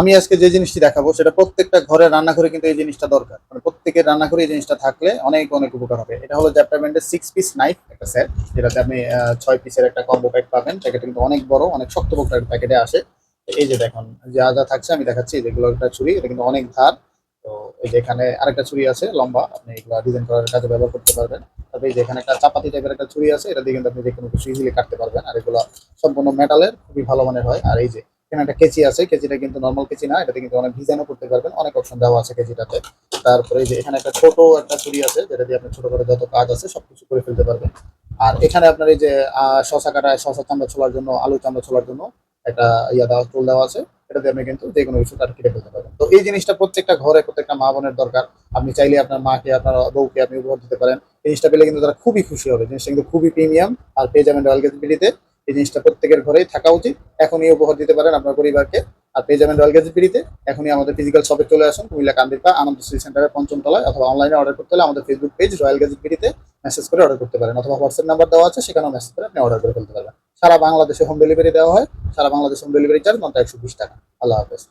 আমি আজকে যে জিনিসটি দেখাবো, সেটা প্রত্যেকটা ঘরে রান্নাঘরে কিন্তু এই জিনিসটা দরকার। মানে প্রত্যেকের রান্নাঘরে এই জিনিসটা থাকলে অনেক অনেক উপকার হবে। এটা হলো জ্যাপটামেন্টের সিক্স পিস নাইফ একটা সেট যেটাতে আপনি ছয় পিসের একটা কম্বো প্যাক পাবেন। প্যাকেট কিন্তু অনেক বড়, অনেক শক্তপোক্ত প্যাকেটে আসে। এই যে দেখুন, যা যা থাকছে আমি দেখাচ্ছি। যেগুলো একটা ছুরি, এটা কিন্তু অনেক ধার। তো এই যে এখানে আরেকটা ছুরি আছে, লম্বা। আপনি এগুলো ডিজাইন করার কাজে ব্যবহার করতে পারবেন। তারপরে এই যে এখানে একটা চাপাতি টাইপের একটা ছুরি আছে, এটা দিয়ে কিন্তু আপনি যে কোনো কিছু ইজিলি কাটতে পারবেন। আর এগুলো সম্পূর্ণ মেটালের খুবই ভালো মানের হয়। আর এই যে এখানে একটা কেচি আছে, কেচিটা কিন্তু নর্মাল কেচি না, এটাতে কিন্তু অনেক ডিজাইনও করতে পারবেন। অনেক অপশন দেওয়া আছে কেচিটাতে। তারপরে যে এখানে একটা ছোট একটা ছুরি আছে, যেটা দিয়ে আপনি ছোট করে যত কাজ আছে সবকিছু করে ফেলতে পারবেন। আর এখানে আপনার এই যে শসা কাটা শসা চামড়া ছোলার জন্য, আলু চামড়া ছোলার জন্য একটা ইয়া দেওয়া, টুল দেওয়া আছে। এটা দিয়ে আপনি কিন্তু যে কোনো কিছু কাট কেটে ফেলতে পারবেন। তো এই জিনিসটা প্রত্যেকটা ঘরে, প্রত্যেকটা মা বোনের দরকার। আপনি চাইলে আপনার মাকে, আপনার বউকে আপনি উপহার দিতে পারেন। জিনিসটা পেলে কিন্তু তারা খুবই খুশি হবে। জিনিসটা কিন্তু খুবই প্রিমিয়াম আর পেয়ে যাবেন রয়্যাল গেজবিলিতে এই জিনিসটা প্রত্যেকের ঘরেই থাকা উচিত। এখনই উপহার দিতে পারেন আপনার পরিবারকে। আর পেয়ে যাবেন রয়্যাল ফ্রিতে। এখনই আমাদের ফিজিক্যাল শপে চলে আসুন, কুমিল্লা কান্দিপা আনন্দ সিটি সেন্টারের পঞ্চম তলায়, অথবা অনলাইনে অর্ডার করতে হলে আমাদের ফেসবুক পেজ রয়্যাল গেজবিলিতে মেসেজ করে অর্ডার করতে পারেন। অথবা হোয়াটসঅ্যাপ নাম্বার দেওয়া আছে, সেখানেও মেসেজ করে আপনি অর্ডার করে ফেলতে পারবেন। সারা বাংলাদেশে হোম ডেলিভারি দেওয়া হয়। সারা বাংলাদেশে হোম ডেলিভারি চার্জ মাত্র একশো বিশ টাকা। আল্লাহ হাফেজ।